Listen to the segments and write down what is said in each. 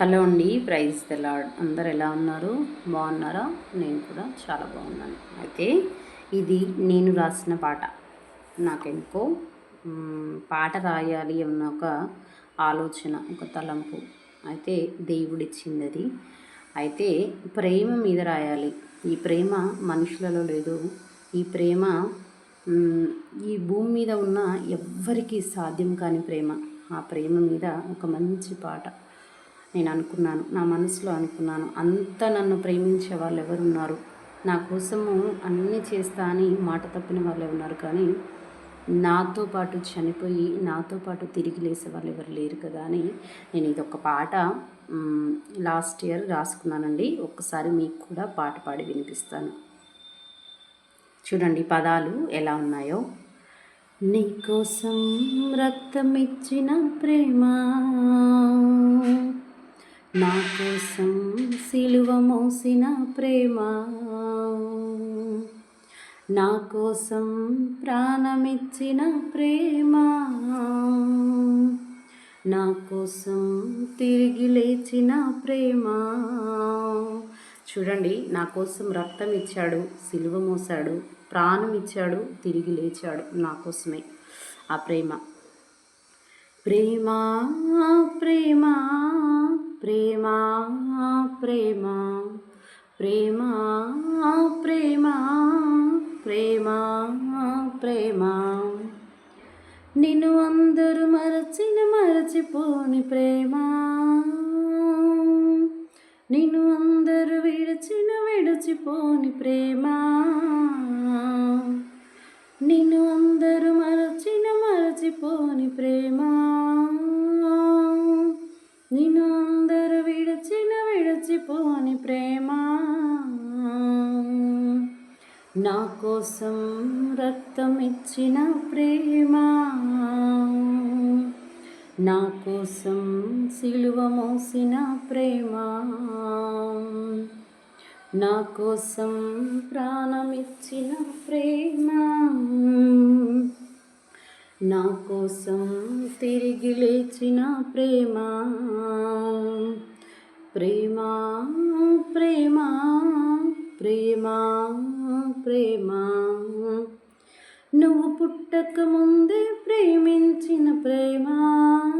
Hello అండి praise తెలాడ్ అందరు ఎలా ఉన్నారు? బాగున్నారా? నేను కూడా చాలా బాగున్నాను. అయితే ఇది నేను రాసిన పాట. నాకెందుకో పాట రాయాలి అన్న ఒక ఆలోచన ఒక తలంపు. అయితే దేవుడిచ్చింది అది అయితే ప్రేమ మీద రాయాలి. ఈ ప్రేమ మనుషులలో లేదు. ఈ ప్రేమ ఈ భూమి మీద ఉన్న ఎవ్వరికీ సాధ్యం కాని ప్రేమ. ఆ ప్రేమ మీద ఒక మంచి పాట. నేను అనుకున్నాను నా మనసులో అనుకున్నాను. అంత నన్ను ప్రేమించే వాళ్ళు ఎవరున్నారు నా కోసము అన్నీ చేస్తా అని మాట తప్పిన వాళ్ళు ఉన్నారు కానీ నాతో పాటు చనిపోయి నాతో పాటు తిరిగి లేసే వాళ్ళు ఎవరు లేరు కదా అని నేను ఇది ఒక పాట లాస్ట్ ఇయర్ రాసుకున్నానండి. ఒక్కసారి మీకు కూడా పాట పాడి వినిపిస్తాను. చూడండి పదాలు ఎలా ఉన్నాయో. నీకోసం రక్తమిచ్చిన ప్రేమా ప్రేమ నా కోసం సిలువ మోసిన ప్రేమ. నా కోసం ప్రాణమిచ్చిన ప్రేమ. నా కోసం తిరిగి లేచిన ప్రేమ. చూడండి నా కోసం రక్తం ఇచ్చాడు సిలువ మోసాడు ప్రాణం ఇచ్చాడు తిరిగి లేచాడు. నా కోసమే ఆ ప్రేమ. ప్రేమ ప్రేమ. ప్రేమ ప్రేమ ప్రేమ ప్రేమ ప్రేమ ప్రేమ. నిన్ను అందరూ మరచిన మరచిపోని ప్రేమ. నిన్ను అందరూ విడిచిన విడిచిపోని ప్రేమ. నిన్ను అందరూ మరచిన మరచిపోని ప్రేమ. నా కోసం రక్తం ఇచ్చిన ప్రేమ. నా కోసం సిలువ మోసిన ప్రేమ. నా కోసం ప్రాణమిచ్చిన ప్రేమ. నా కోసం తిరిగి లేచిన ప్రేమ. ప్రేమ ప్రేమ. ప్రేమా ప్రేమా. నువ్వు పుట్టక ముందే ప్రేమించిన ప్రేమా.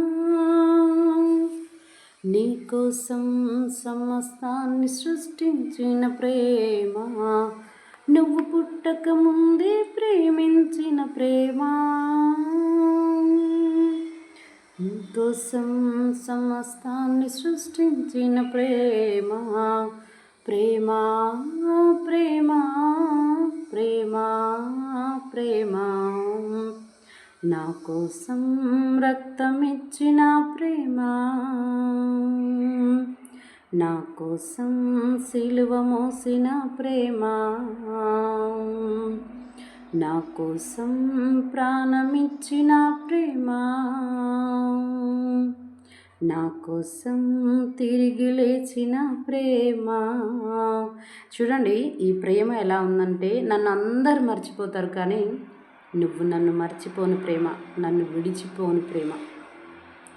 నీకోసం సమస్తాన్ని సృష్టించిన ప్రేమ. నువ్వు పుట్టక ముందే ప్రేమించిన ప్రేమ. నీకోసం సమస్తాన్ని సృష్టించిన ప్రేమ. ప్రేమ ప్రేమ ప్రేమ ప్రేమ. నా కోసం రక్తమిచ్చిన ప్రేమ. నా కోసం సిలువ మోసిన ప్రేమ. నా కోసం ప్రాణమిచ్చిన ప్రేమ. నా కోసం తిరిగి లేచిన ప్రేమ. చూడండి ఈ ప్రేమ ఎలా ఉందంటే నన్ను అందరు మర్చిపోతారు కానీ నువ్వు నన్ను మర్చిపోని ప్రేమ నన్ను విడిచిపోని ప్రేమ.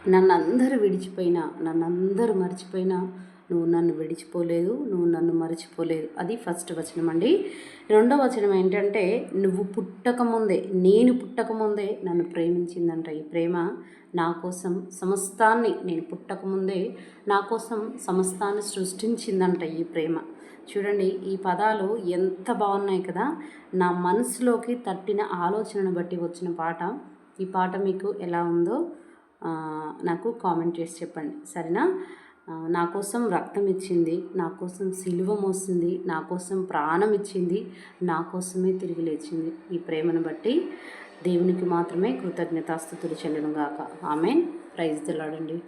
నన్ను అందరూ విడిచిపోయినా నన్ను అందరూ మర్చిపోయినా నువ్వు నన్ను విడిచిపోలేదు నువ్వు నన్ను మరచిపోలేదు. అది ఫస్ట్ వచనం అండి. రెండో వచనం ఏంటంటే నువ్వు పుట్టకముందే నేను పుట్టకముందే నన్ను ప్రేమించిందంట ఈ ప్రేమ. నా కోసం సమస్తాన్ని నేను పుట్టకముందే నా కోసం సమస్తాన్ని సృష్టించిందంట ఈ ప్రేమ. చూడండి ఈ పదాలు ఎంత బాగున్నాయి కదా. నా మనసులోకి తట్టిన ఆలోచనను బట్టి వచ్చిన పాట. ఈ పాట మీకు ఎలా ఉందో నాకు కామెంట్ చేసి చెప్పండి. సరేనా? నా కోసం రక్తం ఇచ్చింది నా కోసం సిలువ మోసింది నా కోసం ప్రాణం ఇచ్చింది నా కోసమే తిరిగి లేచింది. ఈ ప్రేమను బట్టి దేవునికి మాత్రమే కృతజ్ఞతాస్థుతులు చెల్లడం గాక ఆమె ప్రైజ్ తెలాడండి